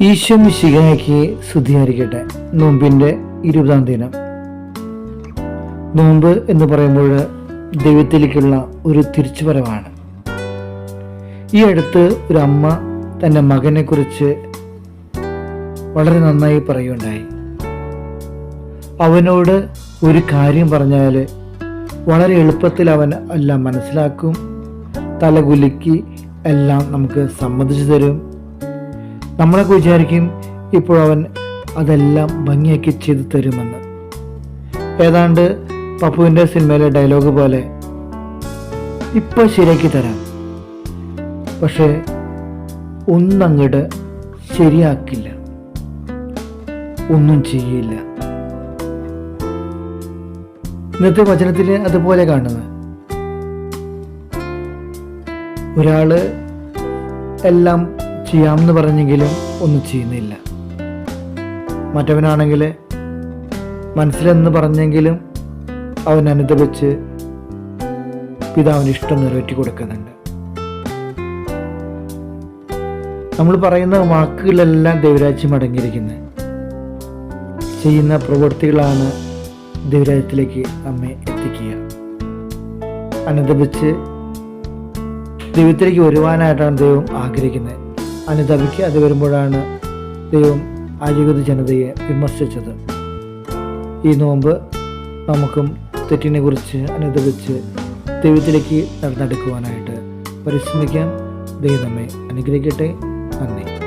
ഈശോ മിശിഹായ്ക്ക് ശുദ്ധിയായിരിക്കട്ടെ നോമ്പിന്റെ ഇരുപതാം ദിനം. നോമ്പ് എന്ന് പറയുമ്പോൾ ദൈവത്തിലേക്കുള്ള ഒരു തിരിച്ചുവരവാണ്. ഈ അടുത്ത് ഒരു അമ്മ തന്റെ മകനെക്കുറിച്ച് വളരെ നന്നായി പറയുകയുണ്ടായി. അവനോട് ഒരു കാര്യം പറഞ്ഞാൽ വളരെ എളുപ്പത്തിൽ അവൻ എല്ലാം മനസ്സിലാക്കും തലകുലുക്കി എല്ലാം നമുക്ക് സമ്മതിച്ചു തരും. നമ്മളൊക്കെ വിചാരിക്കും ഇപ്പോഴവൻ അതെല്ലാം ഭംഗിയാക്കി ചെയ്തു തരുമെന്ന്. ഏതാണ്ട് പപ്പുവിന്റെ സിനിമയിലെ ഡയലോഗ് പോലെ ഇപ്പം ശരിയാക്കി തരാം. പക്ഷേ ഒന്നങ്ങട് ശരിയാക്കില്ല. ഒന്നും ചെയ്യില്ല. ഇന്നത്തെ വചനത്തിൽ അതുപോലെ കാണുന്നത് ഒരാൾ എല്ലാം ചെയ്യാമെന്ന് പറഞ്ഞെങ്കിലും ഒന്നും ചെയ്യുന്നില്ല. മറ്റവനാണെങ്കിൽ മനസ്സിലെന്ന് പറഞ്ഞെങ്കിലും അവൻ അനുദപിച്ച് പിതാവിന് ഇഷ്ടം നിറവേറ്റി കൊടുക്കുന്നുണ്ട്. നമ്മൾ പറയുന്ന വാക്കുകളെല്ലാം ദൈവരാജ്യം അടങ്ങിയിരിക്കുന്നത് ചെയ്യുന്ന പ്രവൃത്തികളാണ് ദൈവരാജ്യത്തിലേക്ക് നമ്മെ എത്തിക്കുക. അനുദപിച്ച് ദൈവത്തിലേക്ക് വരുവാനായിട്ടാണ് ദൈവം ആഗ്രഹിക്കുന്നത്. അനുദപിക്ക് അത് വരുമ്പോഴാണ് ദൈവം അഴികത് ജനതയെ വിമർശിച്ചത്. ഈ നോമ്പ് നമുക്കും തെറ്റിനെ കുറിച്ച് അനുദപിച്ച് ദൈവത്തിലേക്ക് നടന്നെടുക്കുവാനായിട്ട് പരിശ്രമിക്കാം. ദൈവം നമ്മെ അനുഗ്രഹിക്കട്ടെ. നന്ദി.